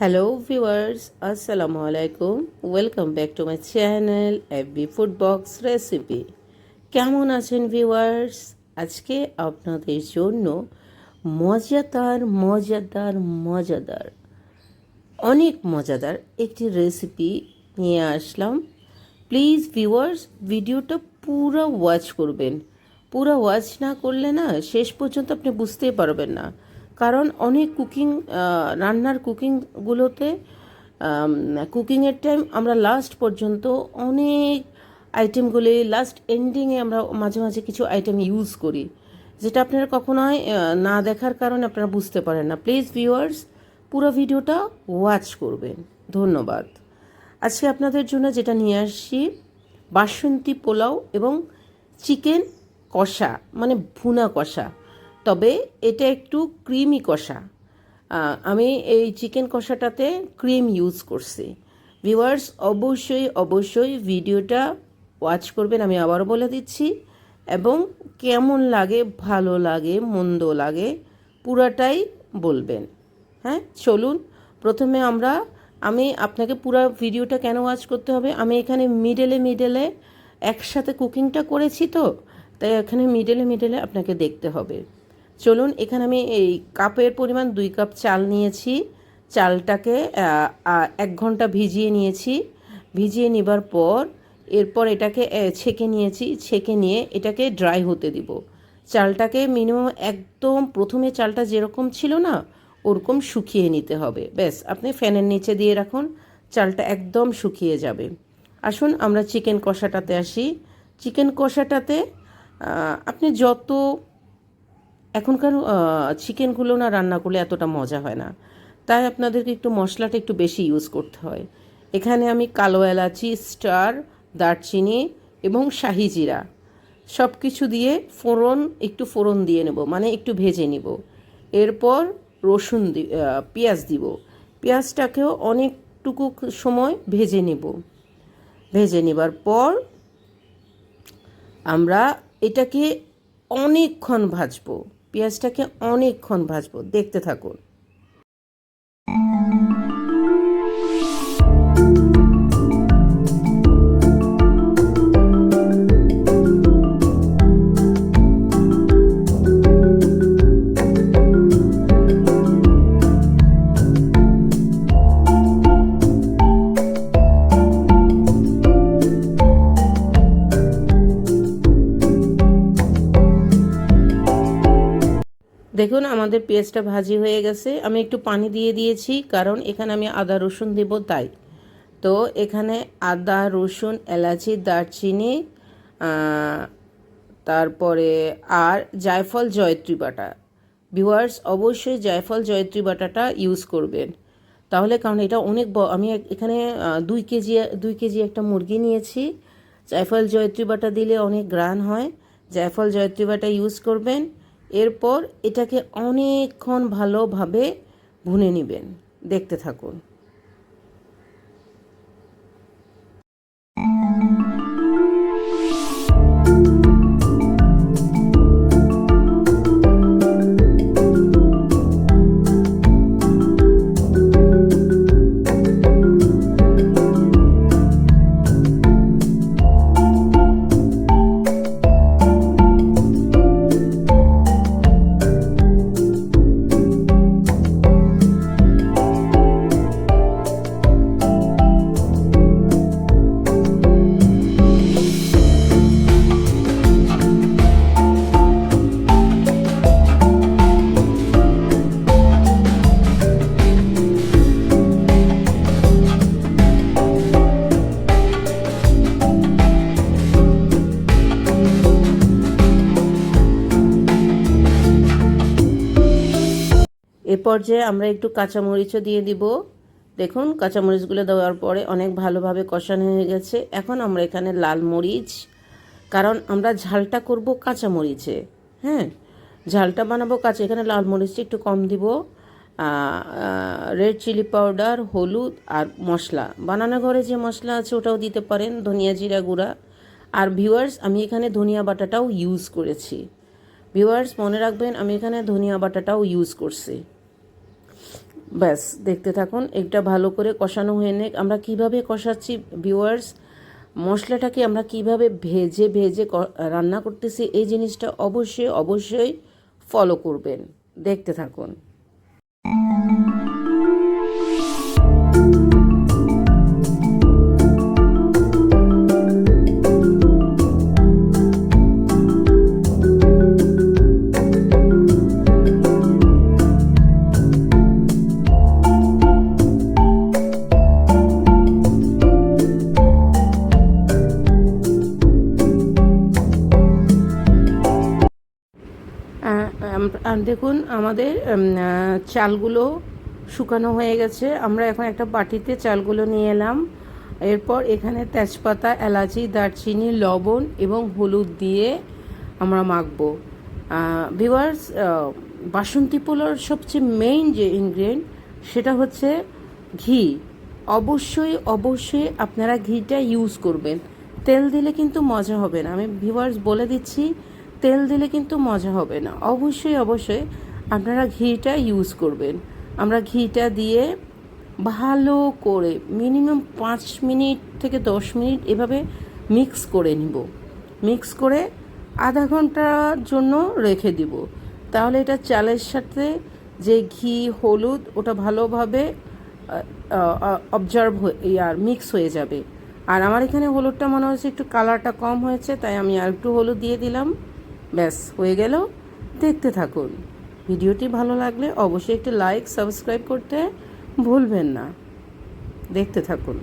Hello viewers আসসালামু আলাইকুম welcome back to my channel FB food box recipe কেমন আছেন ভিউয়ার্স আজকে আপনাদের জন্য মজাদার মজাদার মজাদার, অনেক মজাদার একটি রেসিপি নিয়ে আসলাম। প্লিজ ভিউয়ার্স ভিডিওটা পুরো ওয়াচ করবেন। পুরো ওয়াচ না করলে না শেষ পর্যন্ত আপনি বুঝতেই পারবেন না। কারণ অনেক কুকিং রান্নার কুকিংগুলোতে কুকিংয়ের টাইম আমরা লাস্ট পর্যন্ত অনেক আইটেমগুলি লাস্ট এন্ডিংয়ে আমরা মাঝে মাঝে কিছু আইটেম ইউজ করি যেটা আপনারা কখনোই আহ, না দেখার কারণে আপনারা বুঝতে পারেন না। প্লিজ ভিউয়ার্স পুরো ভিডিওটা ওয়াচ করবেন। ধন্যবাদ। আজকে আপনাদের জন্য যেটা নিয়ে আসছি বাসন্তী পোলাও এবং চিকেন কষা মানে ভুনা কষা। তবে এটা একটু ক্রিমি কষা। আমি এই চিকেন কষাটাতে ক্রিম ইউজ করছি। ভিউয়ার্স অবশ্যই অবশ্যই ভিডিওটা ওয়াচ করবেন, আমি আবারও বলে দিচ্ছি। এবং কেমন লাগে, ভালো লাগে, মন্দ লাগে, পুরাটাই বলবেন। হ্যাঁ চলুন, প্রথমে আমরা, আমি আপনাকে পুরো ভিডিওটা কেন ওয়াচ করতে হবে? আমি এখানে মিডলে মিডলে একসাথে কুকিংটা করেছি তো, তাই এখানে মিডলে মিডলে আপনাকে দেখতে হবে। চলুন, এখানে আমি এই কাপের পরিমাণ দুই কাপ চাল নিয়েছি। চালটাকে এক ঘণ্টা ভিজিয়ে নিয়েছি। ভিজিয়ে নেবার পর এরপর এটাকে ছেঁকে নিয়েছি। ছেঁকে নিয়ে এটাকে ড্রাই হতে দিব। চালটাকে মিনিমাম একদম প্রথমে চালটা যেরকম ছিল না, ওরকম শুকিয়ে নিতে হবে। ব্যাস, আপনি ফ্যানের নিচে দিয়ে রাখুন, চালটা একদম শুকিয়ে যাবে। আসুন, আমরা চিকেন কষাটাতে আসি। চিকেন কষাটাতে আপনি যত এখনকার চিকেনগুলো না রান্না করলে এতটা মজা হয় না। তাই আপনাদেরকে একটু মশলাটা একটু বেশি ইউজ করতে হয়। এখানে আমি কালো এলাচি, স্টার, দারচিনি এবং শাহি জিরা সব কিছু দিয়ে ফোড়ন, একটু ফোড়ন দিয়ে নেব মানে একটু ভেজে নিব। এরপর রসুন দি পেঁয়াজ দিব। পেঁয়াজটাকেও অনেকটুকু সময় ভেজে নেব। ভেজে নেবার পর আমরা এটাকে অনেকক্ষণ ভাজবো। পেঁয়াজটাকে অনেকক্ষণ ভাজবো দেখতে থাকুন। আমাদের পেঁয়াজটা ভাজি হয়ে গেছে। আমি একটু পানি দিয়ে দিয়েছি, কারণ এখানে আমি আদা, রসুন দেব তাই। তো এখানে আদা, রসুন, এলাচি, দারচিনি তারপরে আর জায়ফল জয়ত্রী বাটা। ভিউয়ার্স, অবশ্যই জায়ফল জয়ত্রী বাটাটা ইউজ করবেন। তাহলে কারণ এটা অনেক আমি এখানে দুই কেজি দুই কেজি একটা মুরগি নিয়েছি। জায়ফল জয়ত্রী বাটা দিলে অনেক গ্রান হয়। জায়ফল জয়ত্রী বাটা ইউজ করবেন। এরপর এটাকে অনেকক্ষণ ভালোভাবে ভুনে নেবেন। দেখতে থাকুন। পর্যায়ে আমরা একটু কাঁচামরিচও দিয়ে দিব। দেখুন, কাঁচামরিচগুলো দেওয়ার পরে অনেক ভালোভাবে কষানো হয়ে গেছে। এখন আমরা এখানে লাল মরিচ, কারণ আমরা ঝালটা করব কাঁচামরিচে। হ্যাঁ ঝালটা বানাবো কাঁচা, এখানে লাল মরিচটা একটু কম দিব। রেড চিলি পাউডার, হলুদ আর মশলা। বানানো ঘরে যে মশলা আছে ওটাও দিতে পারেন, ধনিয়া জিরা গুঁড়া। আর ভিউয়ার্স, আমি এখানে ধনিয়া বাটাটাও ইউজ করেছি। ভিউয়ার্স, মনে রাখবেন, আমি এখানে ধনিয়া বাটাটাও ইউজ করছি। ব্যাস, দেখতে থাকুন এটা ভালো করে কষানো হয়ে নেক। আমরা কীভাবে কষাচ্ছি ভিউয়ার্স মশলাটাকে আমরা কীভাবে ভেজে ভেজে রান্না করতেছি, এই জিনিসটা অবশ্যই অবশ্যই ফলো করবেন। দেখতে থাকুন। দেখুন, আমাদের চালগুলো শুকানো হয়ে গেছে। আমরা এখন একটা বাটিতে চালগুলো নিয়ে এলাম। এরপর এখানে তেজপাতা, এলাচি, দারচিনি, লবণ এবং হলুদ দিয়ে আমরা মাখবো। ভিওয়ার্স বাসন্তী পোলার সবচেয়ে মেইন যে ইনগ্রেডিয়েন্ট সেটা হচ্ছে ঘি। অবশ্যই অবশ্যই আপনারা ঘিটা ইউজ করবেন। তেল দিলে কিন্তু মজা হবে না। আমি ভিউয়ার্স বলে দিচ্ছি তেল দিলে কিন্তু মজা হবে না। অবশ্যই অবশ্যই আপনারা ঘিটা ইউজ করবেন। আমরা ঘিটা দিয়ে ভালো করে মিনিমাম পাঁচ মিনিট থেকে দশ মিনিট এভাবে মিক্স করে নিব। মিক্স করে আধা ঘণ্টার জন্য রেখে দিব। তাহলে এটা চালের সাথে যে ঘি, হলুদ, ওটা ভালোভাবে অবজার্ভ আর মিক্স হয়ে যাবে। আর আমার এখানে হলুদটা মনে হচ্ছে একটু কালারটা কম হয়েছে, তাই আমি আর একটু হলুদ দিয়ে দিলাম। ব্যাস, হয়ে গেল। দেখতে থাকুন। ভিডিওটি ভালো লাগলে অবশ্যই একটি লাইক, সাবস্ক্রাইব করতে ভুলবেন না। দেখতে থাকুন।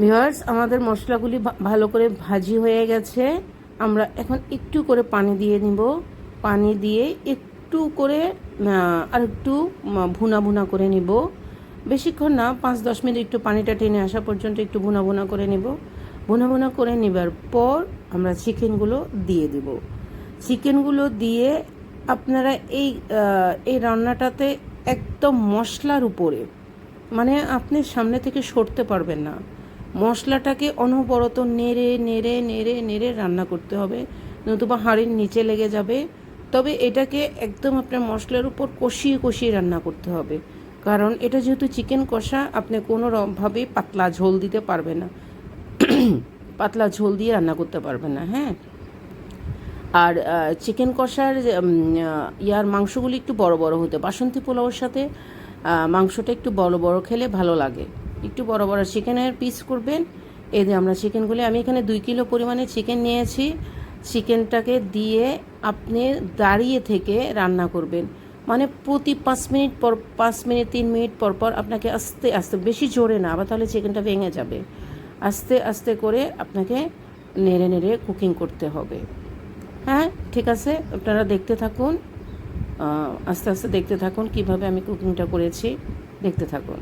ভিওয়ার্স আমাদের মশলাগুলি ভালো করে ভাজি হয়ে গেছে। আমরা এখন একটু করে পানি দিয়ে নিব। পানি দিয়ে একটু করে আর একটু ভুনা ভুনা করে নিব। বেশিক্ষণ না, পাঁচ দশ মিনিট একটু পানিটা টেনে আসা পর্যন্ত একটু ভুনা ভুনা করে নিব। ভুনা ভুনা করে নেবার পর আমরা চিকেনগুলো দিয়ে দিব। চিকেনগুলো দিয়ে আপনারা এই এই রান্নাটাতে একদম মশলার উপরে মানে আপনি সামনে থেকে সরতে পারবেন না। মশলাটাকে অনবরত নেড়ে নেড়ে নেড়ে নেড়ে রান্না করতে হবে। নতুবা হাঁড়ির নিচে লেগে যাবে। তবে এটাকে একদম আপনার মশলার উপর কষিয়ে কষিয়ে রান্না করতে হবে। কারণ এটা যেহেতু চিকেন কষা, আপনি কোনো ভাবে পাতলা ঝোল দিতে পারবে না। পাতলা ঝোল দিয়ে রান্না করতে পারবে না হ্যাঁ? আর চিকেন কষার ইয়ার মাংসগুলি একটু বড় বড় হতে, বাসন্তী পোলাওর সাথে মাংসটা একটু বড় বড় খেলে ভালো লাগে। একটু বড় বড় চিকেনের পিস করবেন, এই যে আমরা চিকেনগুলি আমি এখানে দুই কিলো পরিমাণে চিকেন নিয়েছি। চিকেনটাকে দিয়ে আপনি দাঁড়িয়ে থেকে রান্না করবেন। মানে প্রতি পাঁচ মিনিট পর, পাঁচ মিনিট, তিন মিনিট পর পর আপনাকে আস্তে আস্তে, বেশি জোরে না, আবার তাহলে চিকেনটা ভেঙে যাবে। আস্তে আস্তে করে আপনাকে নেড়ে নেড়ে কুকিং করতে হবে। হ্যাঁ ঠিক আছে? আপনারা দেখতে থাকুন। আস্তে আস্তে দেখতে থাকুন কীভাবে আমি কুকিংটা করেছি। দেখতে থাকুন।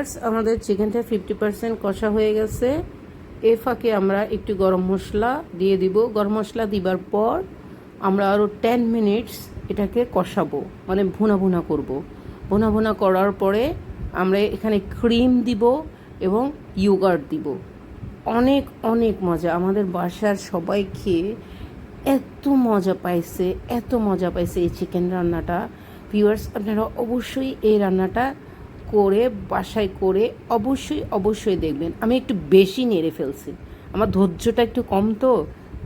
ভিউয়ার্স আমাদের চিকেনটা ফিফটি পার্সেন্ট কষা হয়ে গেছে। এ ফাঁকে আমরা একটু গরম মশলা দিয়ে দিব। গরম মশলা দিবার পর আমরা আরও টেন মিনিটস এটাকে কষাবো মানে ভুনা ভুনা করব। ভুনা ভুনা করার পরে আমরা এখানে ক্রিম দিব এবং ইয়োগার্ট দিব। অনেক অনেক মজা। আমাদের বাসার সবাই খেয়ে এত মজা পাইছে, এত মজা পাইছে এই চিকেন রান্নাটা। ভিউয়ার্স আপনারা অবশ্যই এই রান্নাটা করে, বাসায় করে অবশ্যই অবশ্যই দেখবেন। আমি একটু বেশি নেড়ে ফেলছি। আমার ধৈর্যটা একটু কম তো,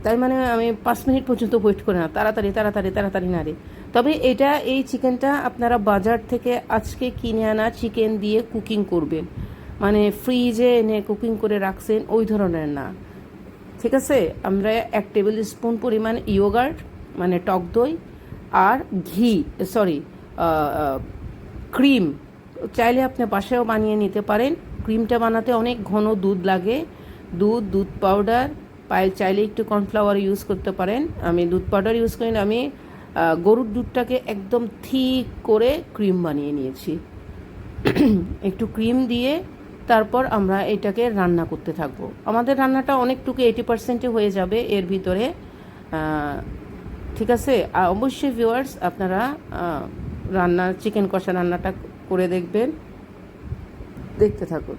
তাই মানে আমি পাঁচ মিনিট পর্যন্ত ওয়েট করে না। তাড়াতাড়ি তাড়াতাড়ি তাড়াতাড়ি নাড়ে। তবে এটা, এই চিকেনটা আপনারা বাজার থেকে আজকে কিনে আনা চিকেন দিয়ে কুকিং করবেন। মানে ফ্রিজে এনে কুকিং করে রাখছেন, ওই ধরনের না। ঠিক আছে? আমরা এক টেবিল স্পুন পরিমাণ ইয়োগার্ট মানে টক দই আর ঘি সরি ক্রিম চাইলে আপনি বাসায়ও বানিয়ে নিতে পারেন। ক্রিমটা বানাতে অনেক ঘন দুধ লাগে। দুধ দুধ পাউডার পায়ে চাইলে একটু কর্নফ্লাওয়ার ইউজ করতে পারেন। আমি দুধ পাউডার ইউজ করি আমি গরুর দুধটাকে একদম ঠিক করে ক্রিম বানিয়ে নিয়েছি। একটু ক্রিম দিয়ে তারপর আমরা এটাকে রান্না করতে থাকব। আমাদের রান্নাটা অনেকটুকু এইটি পার্সেন্টে হয়ে যাবে এর ভিতরে। ঠিক আছে? অবশ্যই ভিউয়ার্স আপনারা রান্না চিকেন কষা রান্নাটা করে দেখবেন। দেখতে থাকুন।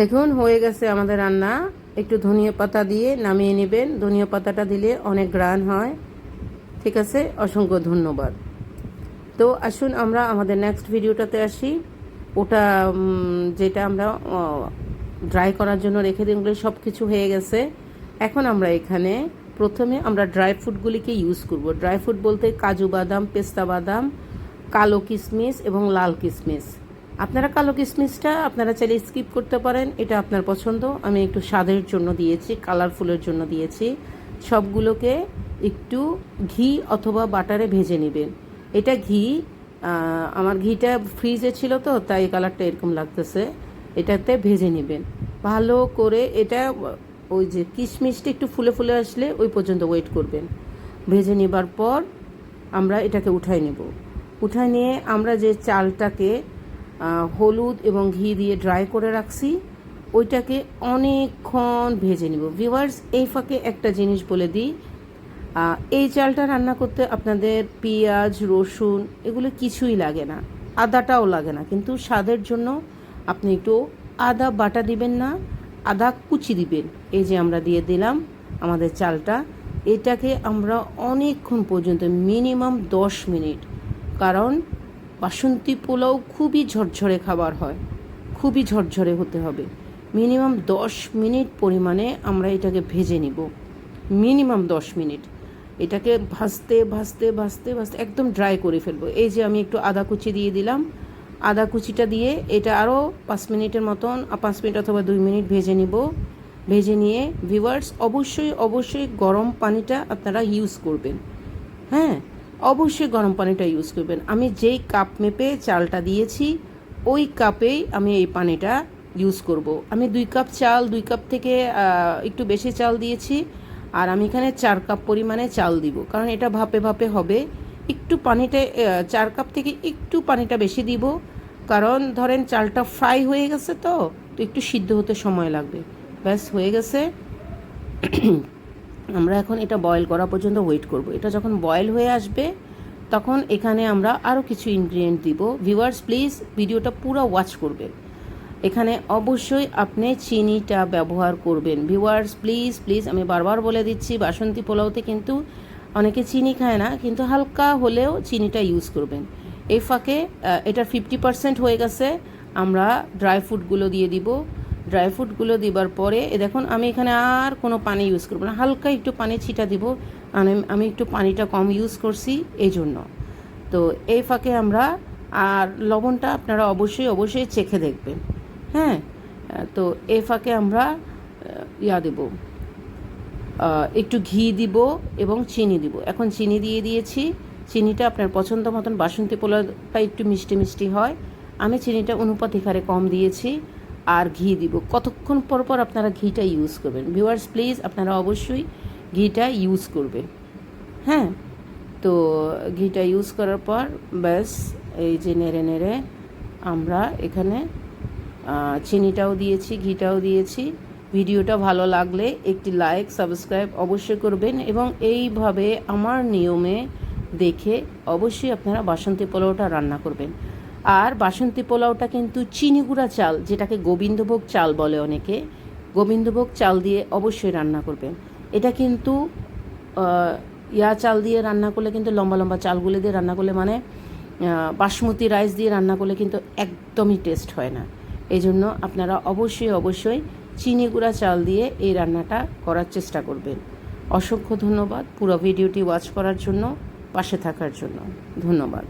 দেখুন, হয়ে গেছে আমাদের রান্না। একটু ধনিয়া পাতা দিয়ে নামিয়ে নেবেন। ধনিয়া পাতাটা দিলে অনেক গ্রান হয়। ঠিক আছে, অসংখ্য ধন্যবাদ। তো আসুন আমরা আমাদের নেক্সট ভিডিওটাতে আসি। ওটা যেটা আমরা ড্রাই করার জন্য রেখে দিন সব কিছু হয়ে গেছে। এখন আমরা এখানে, প্রথমে আমরা ড্রাই ফ্রুটগুলিকে ইউজ করব। ড্রাই ফ্রুট বলতে কাজু বাদাম, পেস্তা বাদাম, কালো কিশমিশ এবং লাল কিশমিশ আপনারা কালো কিশমিশটা আপনারা চাইলে স্কিপ করতে পারেন, এটা আপনার পছন্দ। আমি একটু স্বাদের জন্য দিয়েছি কালারফুলের জন্য দিয়েছি। সবগুলোকে একটু ঘি অথবা বাটারে ভেজে নেবেন। এটা ঘি আমার ঘিটা ফ্রিজে ছিল তো, তাই কালারটা এরকম লাগতেছে। এটাতে ভেজে নেবেন। ভালো করে এটা, ওই যে কিশমিশটা একটু ফুলে ফুলে আসলে ওই পর্যন্ত ওয়েট করবেন। ভেজে নেবার পর আমরা এটাকে উঠাই নেব। উঠায় নিয়ে আমরা যে চালটাকে হলুদ এবং ঘি দিয়ে ড্রাই করে রাখছি। ওইটাকে অনেকক্ষণ ভেজে নিব। ভিউয়ার্স এই ফাঁকে একটা জিনিস বলে দিই। এই চালটা রান্না করতে আপনাদের পেঁয়াজ, রসুন এগুলো কিছুই লাগে না। আদাটাও লাগে না। কিন্তু স্বাদের জন্য আপনি একটু আদা বাটা দিবেন না, আদা কুচি দিবেন। এই যে আমরা দিয়ে দিলাম আমাদের চালটা। এটাকে আমরা অনেকক্ষণ পর্যন্ত, মিনিমাম দশ মিনিট। কারণ বাসন্তী পোলাও খুবই ঝরঝরে খাবার হয়। খুবই ঝরঝরে হতে হবে। মিনিমাম দশ মিনিট পরিমাণে আমরা এটাকে ভেজে নিব। মিনিমাম দশ মিনিট। এটাকে ভাজতে ভাজতে ভাজতে ভাজতে একদম ড্রাই করে ফেলব। এই যে আমি একটু আদা কুচি দিয়ে দিলাম। আদা কুচিটা দিয়ে এটা আরও পাঁচ মিনিটের মতন পাঁচ মিনিট অথবা দুই মিনিট ভেজে নিব। ভেজে নিয়ে ভিউয়ার্স অবশ্যই অবশ্যই গরম পানিটা আপনারা ইউজ করবেন। হ্যাঁ? অবশ্যই গরম পানিটা ইউজ করবেন। আমি যেই কাপ মেপে চালটা দিয়েছি, ওই কাপেই আমি এই পানিটা ইউজ করব। আমি দুই কাপ চাল, দুই কাপ থেকে একটু বেশি চাল দিয়েছি, আর আমি এখানে চার কাপ পরিমাণে চাল দিব। কারণ এটা ভাপে ভাপে হবে। একটু পানিটা চার কাপ থেকে একটু পানিটা বেশি দিব। কারণ ধরেন চালটা ফ্রাই হয়ে গেছে তো তো একটু সিদ্ধ হতে সময় লাগবে। ব্যাস, হয়ে গেছে। আমরা এখন এটা বয়েল করা পর্যন্ত ওয়েট করব। এটা যখন বয়েল হয়ে আসবে, তখন এখানে আমরা আরও কিছু ইনগ্রিডিয়েন্ট দিব। ভিউয়ার্স প্লিজ ভিডিওটা পুরো ওয়াচ করবেন। এখানে অবশ্যই আপনি চিনিটা ব্যবহার করবেন। ভিউয়ার্স প্লিজ প্লিজ আমি বারবার বলে দিচ্ছি, বাসন্তী পোলাওতে কিন্তু অনেকে চিনি খায় না, কিন্তু হালকা হলেও চিনিটা ইউজ করবেন। এই ফাঁকে এটার ফিফটি পার্সেন্ট হয়ে গেছে। আমরা ড্রাই ফ্রুটগুলো দিয়ে দিব। ড্রাই ফ্রুটগুলো দিবার পরে, এ দেখুন আমি এখানে আর কোনো পানি ইউজ করব না। হালকা একটু পানি ছিটা দিব। আমি আমি একটু পানিটা কম ইউজ করছি এই জন্য তো এই ফাঁকে আমরা আর লবণটা আপনারা অবশ্যই অবশ্যই চেখে দেখবেন। হ্যাঁ? তো এই ফাঁকে আমরা ইয়া দেব। একটু ঘি দিব এবং চিনি দিব। এখন চিনি দিয়ে দিয়েছি। চিনিটা আপনার পছন্দ মতন বাসন্তী পোলাওটা একটু মিষ্টি মিষ্টি হয়। আমি চিনিটা অনুপাতিক হারে কম দিয়েছি। আর ঘি দিব। কতক্ষণ পর পর আপনারা ঘিটা ইউজ করবেন। ভিউয়ার্স প্লিজ আপনারা অবশ্যই ঘিটা ইউজ করবেন হ্যাঁ? তো ঘিটা ইউজ করার পর ব্যাস, এই যে নেড়ে নেড়ে আমরা এখানে চিনিটাও দিয়েছি, ঘিটাও দিয়েছি। ভিডিওটা ভালো লাগলে একটি লাইক সাবস্ক্রাইব অবশ্যই করবেন এবং এইভাবে আমার নিয়মে দেখে অবশ্যই আপনারা বাসন্তী পোলাওটা রান্না করবেন। আর বাসন্তী পোলাওটা কিন্তু চিনি গুঁড়া চাল, যেটাকে গোবিন্দভোগ চাল বলে অনেকে। গোবিন্দভোগ চাল দিয়ে অবশ্যই রান্না করবেন। এটা কিন্তু ইয়া চাল দিয়ে রান্না করলে কিন্তু লম্বা লম্বা চালগুলো দিয়ে রান্না করলে মানে বাসমতি রাইস দিয়ে রান্না করলে কিন্তু একদমই টেস্ট হয় না। এই জন্য আপনারা অবশ্যই অবশ্যই চিনি গুঁড়া চাল দিয়ে এই রান্নাটা করার চেষ্টা করবেন। অসংখ্য ধন্যবাদ পুরো ভিডিওটি ওয়াচ করার জন্য, পাশে থাকার জন্য। ধন্যবাদ।